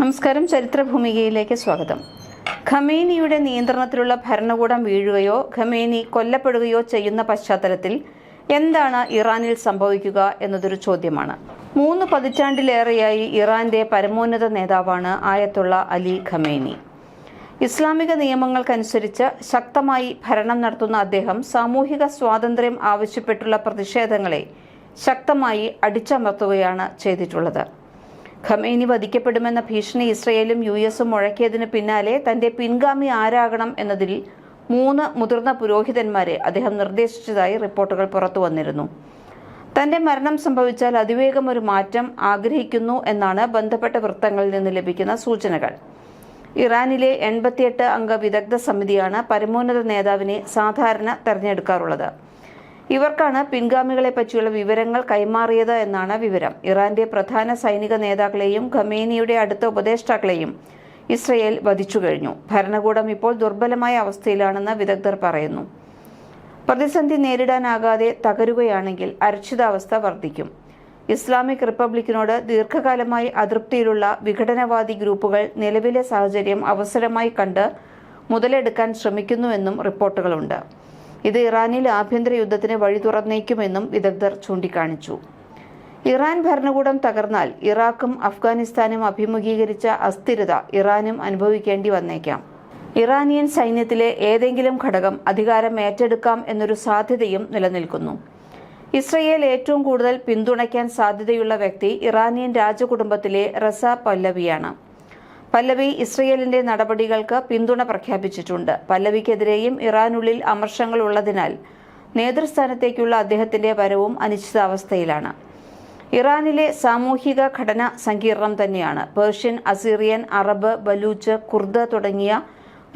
നമസ്കാരം. ചരിത്രഭൂമികയിലേക്ക് സ്വാഗതം. ഖമേനിയുടെ നിയന്ത്രണത്തിലുള്ള ഭരണകൂടം വീഴുകയോ ഖമേനി കൊല്ലപ്പെടുകയോ ചെയ്യുന്ന പശ്ചാത്തലത്തിൽ എന്താണ് ഇറാനിൽ സംഭവിക്കുക എന്നതൊരു ചോദ്യമാണ്. മൂന്ന് പതിറ്റാണ്ടിലേറെയായി ഇറാന്റെ പരമോന്നത നേതാവാണ് ആയത്തുള്ള അലി ഖമേനി. ഇസ്ലാമിക നിയമങ്ങൾക്കനുസരിച്ച് ശക്തമായി ഭരണം നടത്തുന്ന അദ്ദേഹം സാമൂഹിക സ്വാതന്ത്ര്യം ആവശ്യപ്പെട്ടുള്ള പ്രതിഷേധങ്ങളെ ശക്തമായി അടിച്ചമർത്തുകയാണ് ചെയ്തിട്ടുള്ളത്. ഖമേനി വധിക്കപ്പെടുമെന്ന ഭീഷണി ഇസ്രയേലും യു എസും മുഴക്കിയതിന് പിന്നാലെ തന്റെ പിൻഗാമി ആരാകണം എന്നതിൽ മൂന്ന് മുതിർന്ന പുരോഹിതന്മാരെ അദ്ദേഹം നിർദ്ദേശിച്ചതായി റിപ്പോർട്ടുകൾ പുറത്തു വന്നിരുന്നു. തന്റെ മരണം സംഭവിച്ചാൽ അതിവേഗം ഒരു മാറ്റം ആഗ്രഹിക്കുന്നു എന്നാണ് ബന്ധപ്പെട്ട വൃത്തങ്ങളിൽ നിന്ന് ലഭിക്കുന്ന സൂചനകൾ. ഇറാനിലെ എൺപത്തിയെട്ട് അംഗ വിദഗ്ധ സമിതിയാണ് പരമോന്നത നേതാവിനെ സാധാരണ തെരഞ്ഞെടുക്കാറുള്ളത്. ഇവർക്കാണ് പിൻഗാമികളെ പറ്റിയുള്ള വിവരങ്ങൾ കൈമാറിയത് എന്നാണ് വിവരം. ഇറാന്റെ പ്രധാന സൈനിക നേതാക്കളെയും ഖമേനിയുടെ അടുത്ത ഉപദേഷ്ടാക്കളെയും ഇസ്രയേൽ വധിച്ചു കഴിഞ്ഞു. ഭരണകൂടം ഇപ്പോൾ ദുർബലമായ അവസ്ഥയിലാണെന്ന് വിദഗ്ധർ പറയുന്നു. പ്രതിസന്ധി നേരിടാനാകാതെ തകരുകയാണെങ്കിൽ അരക്ഷിതാവസ്ഥ വർദ്ധിക്കും. ഇസ്ലാമിക് റിപ്പബ്ലിക്കിനോട് ദീർഘകാലമായി അതൃപ്തിയിലുള്ള വിഘടനവാദി ഗ്രൂപ്പുകൾ നിലവിലെ സാഹചര്യം അവസരമായി കണ്ട് മുതലെടുക്കാൻ ശ്രമിക്കുന്നുവെന്നും റിപ്പോർട്ടുകളുണ്ട്. ഇത് ഇറാനിൽ ആഭ്യന്തര യുദ്ധത്തിന് വഴി തുറന്നേക്കുമെന്നും വിദഗ്ധർ ചൂണ്ടിക്കാണിച്ചു. ഇറാൻ ഭരണകൂടം തകർന്നാൽ ഇറാഖും അഫ്ഗാനിസ്ഥാനും അഭിമുഖീകരിച്ച അസ്ഥിരത ഇറാനും അനുഭവിക്കേണ്ടി വന്നേക്കാം. ഇറാനിയൻ സൈന്യത്തിലെ ഏതെങ്കിലും ഘടകം അധികാരം ഏറ്റെടുക്കാം എന്നൊരു സാധ്യതയും നിലനിൽക്കുന്നു. ഇസ്രയേൽ ഏറ്റവും കൂടുതൽ പിന്തുണയ്ക്കാൻ സാധ്യതയുള്ള വ്യക്തി ഇറാനിയൻ രാജകുടുംബത്തിലെ റസ പല്ലവിയാണ്. പല്ലവി ഇസ്രയേലിന്റെ നടപടികൾക്ക് പിന്തുണ പ്രഖ്യാപിച്ചിട്ടുണ്ട്. പല്ലവിക്കെതിരെയും ഇറാനുള്ളിൽ അമർഷങ്ങൾ ഉള്ളതിനാൽ നേതൃസ്ഥാനത്തേക്കുള്ള അദ്ദേഹത്തിന്റെ വരവും അനിശ്ചിതാവസ്ഥയിലാണ്. ഇറാനിലെ സാമൂഹിക ഘടന സങ്കീർണം തന്നെയാണ്. Persian Assyrian Arab Baloch Kurd തുടങ്ങിയ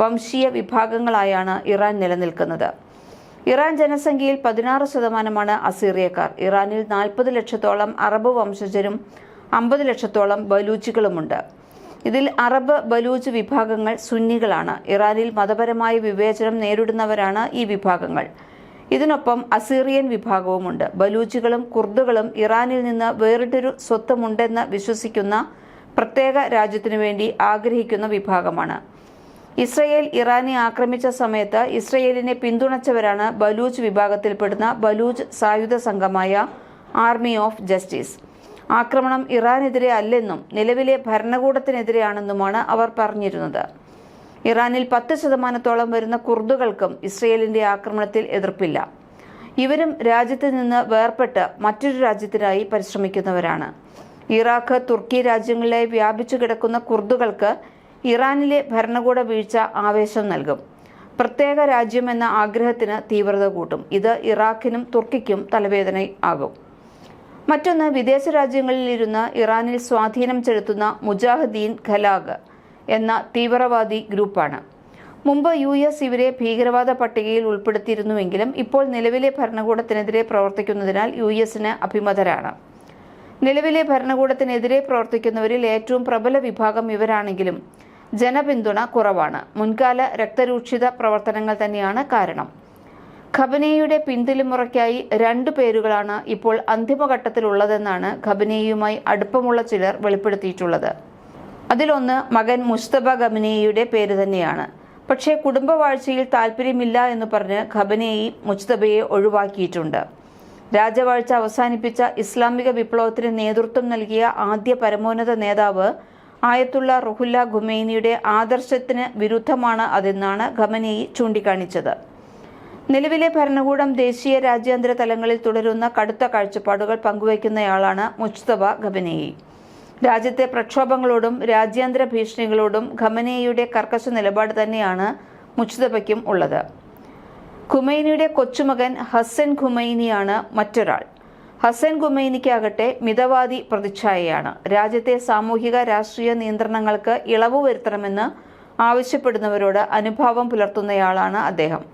വംശീയ വിഭാഗങ്ങളായാണ് ഇറാൻ നിലനിൽക്കുന്നത്. ഇറാൻ ജനസംഖ്യയിൽ പതിനാറ് ശതമാനമാണ് അസീറിയക്കാർ. ഇറാനിൽ നാൽപ്പത് ലക്ഷത്തോളം അറബ് വംശജരും അമ്പത് ലക്ഷത്തോളം ബലൂച്ചുകളുമുണ്ട്. ഇതിൽ അറബ് ബലൂച്ച് വിഭാഗങ്ങൾ സുന്നികളാണ്. ഇറാനിൽ മതപരമായ വിവേചനം നേരിടുന്നവരാണ് ഈ വിഭാഗങ്ങൾ. ഇതിനൊപ്പം അസീറിയൻ വിഭാഗവുമുണ്ട്. ബലൂച്ചുകളും കുർദുകളും ഇറാനിൽ നിന്ന് വേറിട്ടൊരു സ്വത്വമുണ്ടെന്ന് വിശ്വസിക്കുന്ന പ്രത്യേക രാജ്യത്തിനു വേണ്ടി ആഗ്രഹിക്കുന്ന വിഭാഗമാണ്. ഇസ്രയേൽ ഇറാനെ ആക്രമിച്ച സമയത്ത് ഇസ്രയേലിനെ പിന്തുണച്ചവരാണ് ബലൂച്ച് വിഭാഗത്തിൽപ്പെടുന്ന ബലൂച്ച് സായുധ സംഘമായ ആർമി ഓഫ് ജസ്റ്റിസ്. ആക്രമണം ഇറാനെതിരെ അല്ലെന്നും നിലവിലെ ഭരണകൂടത്തിനെതിരെയാണെന്നുമാണ് അവർ പറഞ്ഞിരുന്നത്. ഇറാനിൽ പത്ത് ശതമാനത്തോളം വരുന്ന കുർദുകൾക്കും ഇസ്രയേലിന്റെ ആക്രമണത്തിൽ എതിർപ്പില്ല. ഇവരും രാജ്യത്ത് നിന്ന് വേർപെട്ട് മറ്റൊരു രാജ്യത്തിനായി പരിശ്രമിക്കുന്നവരാണ്. ഇറാഖ് തുർക്കി രാജ്യങ്ങളിലെ വ്യാപിച്ചു കിടക്കുന്ന കുർദുകൾക്ക് ഇറാനിലെ ഭരണകൂട വീഴ്ച ആവേശം നൽകും. പ്രത്യേക രാജ്യമെന്ന ആഗ്രഹത്തിന് തീവ്രത കൂട്ടും. ഇത് ഇറാഖിനും തുർക്കിക്കും തലവേദന ആകും മറ്റൊന്ന് വിദേശ രാജ്യങ്ങളിൽ ഇരുന്ന് ഇറാനിൽ സ്വാധീനം ചെലുത്തുന്ന മുജാഹിദ്ദീൻ ഖലാഗ് എന്ന തീവ്രവാദി ഗ്രൂപ്പാണ്. മുമ്പ് യു എസ് ഇവരെ ഭീകരവാദ പട്ടികയിൽ ഉൾപ്പെടുത്തിയിരുന്നുവെങ്കിലും ഇപ്പോൾ നിലവിലെ ഭരണകൂടത്തിനെതിരെ പ്രവർത്തിക്കുന്നതിനാൽ യു എസിന് അഭിമതരാണ്. നിലവിലെ ഭരണകൂടത്തിനെതിരെ പ്രവർത്തിക്കുന്നവരിൽ ഏറ്റവും പ്രബല വിഭാഗം ഇവരാണെങ്കിലും ജനപിന്തുണ കുറവാണ്. മുൻകാല രക്തരൂക്ഷിത പ്രവർത്തനങ്ങൾ തന്നെയാണ് കാരണം. ഖബനയുടെ പിന്തുലിമുറയ്ക്കായി രണ്ടു പേരുകളാണ് ഇപ്പോൾ അന്തിമഘട്ടത്തിലുള്ളതെന്നാണ് ഖബനയുമായി അടുപ്പമുള്ള ചിലർ വെളിപ്പെടുത്തിയിട്ടുള്ളത്. അതിലൊന്ന് മകൻ മുസ്തഫ ഖബനയുടെ പേര് തന്നെയാണ്. പക്ഷേ കുടുംബവാഴ്ചയിൽ താല്പര്യമില്ല എന്ന് പറഞ്ഞ് ഖബനയി മുസ്തബയെ ഒഴിവാക്കിയിട്ടുണ്ട്. രാജവാഴ്ച അവസാനിപ്പിച്ച ഇസ്ലാമിക വിപ്ലവത്തിന് നേതൃത്വം നൽകിയ ആദ്യ പരമോന്നത നേതാവ് ആയത്തുള്ള റുഹുല്ല ഖുമൈനിയുടെ ആദർശത്തിന് വിരുദ്ധമാണ് അതെന്നാണ് ഖമനയി ചൂണ്ടിക്കാണിച്ചത്. നിലവിലെ ഭരണകൂടം ദേശീയ രാജ്യാന്തര തലങ്ങളിൽ തുടരുന്ന കടുത്ത കാഴ്ചപ്പാടുകൾ പങ്കുവയ്ക്കുന്നയാളാണ് മുജ്തബ ഖബനേയി രാജ്യത്തെ പ്രക്ഷോഭങ്ങളോടും രാജ്യാന്തര ഭീഷണികളോടും ഖമനേയിയുടെ കർക്കശ നിലപാട് തന്നെയാണ് മുസ്തഫയ്ക്കും ഉള്ളത്. ഖുമൈനിയുടെ കൊച്ചുമകൻ ഹസൻ ഖുമൈനിയാണ് മറ്റൊരാൾ. ഹസൻ ഖുമൈനിക്കാകട്ടെ മിതവാദി പ്രതിച്ഛായയാണ്. രാജ്യത്തെ സാമൂഹിക രാഷ്ട്രീയ നിയന്ത്രണങ്ങൾക്ക് ഇളവ് വരുത്തണമെന്ന് ആവശ്യപ്പെടുന്നവരോട് അനുഭാവം പുലർത്തുന്നയാളാണ് അദ്ദേഹം.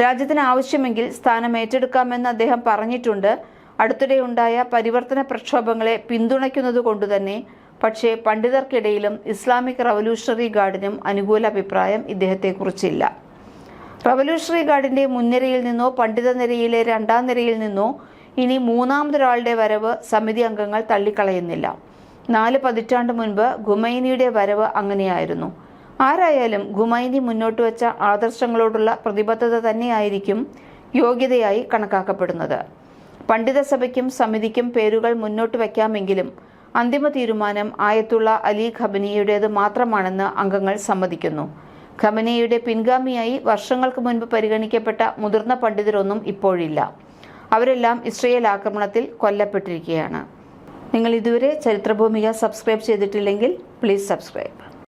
രാജ്യത്തിന് ആവശ്യമെങ്കിൽ സ്ഥാനം ഏറ്റെടുക്കാമെന്ന് അദ്ദേഹം പറഞ്ഞിട്ടുണ്ട്. അടുത്തിടെയുണ്ടായ പരിവർത്തന പ്രക്ഷോഭങ്ങളെ പിന്തുണയ്ക്കുന്നതുകൊണ്ടുതന്നെ പക്ഷേ പണ്ഡിതർക്കിടയിലും ഇസ്ലാമിക് റവല്യൂഷണറി ഗാർഡിനും അനുകൂല അഭിപ്രായം ഇദ്ദേഹത്തെക്കുറിച്ചില്ല. റവല്യൂഷണറി ഗാർഡിന്റെ മുൻനിരയിൽ നിന്നോ പണ്ഡിത നിരയിലെ രണ്ടാം നിരയിൽ നിന്നോ ഇനി മൂന്നാമതൊരാളുടെ വരവ് സമിതി അംഗങ്ങൾ തള്ളിക്കളയുന്നില്ല. നാല് പതിറ്റാണ്ട് മുൻപ് ഖുമൈനിയുടെ വരവ് അങ്ങനെയായിരുന്നു. ആരായാലും ഖുമൈനി മുന്നോട്ട് വെച്ച ആദർശങ്ങളോടുള്ള പ്രതിബദ്ധത തന്നെയായിരിക്കും യോഗ്യതയായി കണക്കാക്കപ്പെടുന്നത്. പണ്ഡിതസഭയ്ക്കും സമിതിക്കും പേരുകൾ മുന്നോട്ട് വയ്ക്കാമെങ്കിലും അന്തിമ തീരുമാനം ആയത്തുള്ള അലി ഖബനിയുടേത് മാത്രമാണെന്ന് അംഗങ്ങൾ സമ്മതിക്കുന്നു. ഖമനയുടെ പിൻഗാമിയായി വർഷങ്ങൾക്ക് മുൻപ് പരിഗണിക്കപ്പെട്ട മുതിർന്ന പണ്ഡിതരൊന്നും ഇപ്പോഴില്ല. അവരെല്ലാം ഇസ്രയേൽ ആക്രമണത്തിൽ കൊല്ലപ്പെട്ടിരിക്കുകയാണ്. നിങ്ങൾ ഇതുവരെ ചരിത്രഭൂമിക സബ്സ്ക്രൈബ് ചെയ്തിട്ടില്ലെങ്കിൽ പ്ലീസ് സബ്സ്ക്രൈബ്.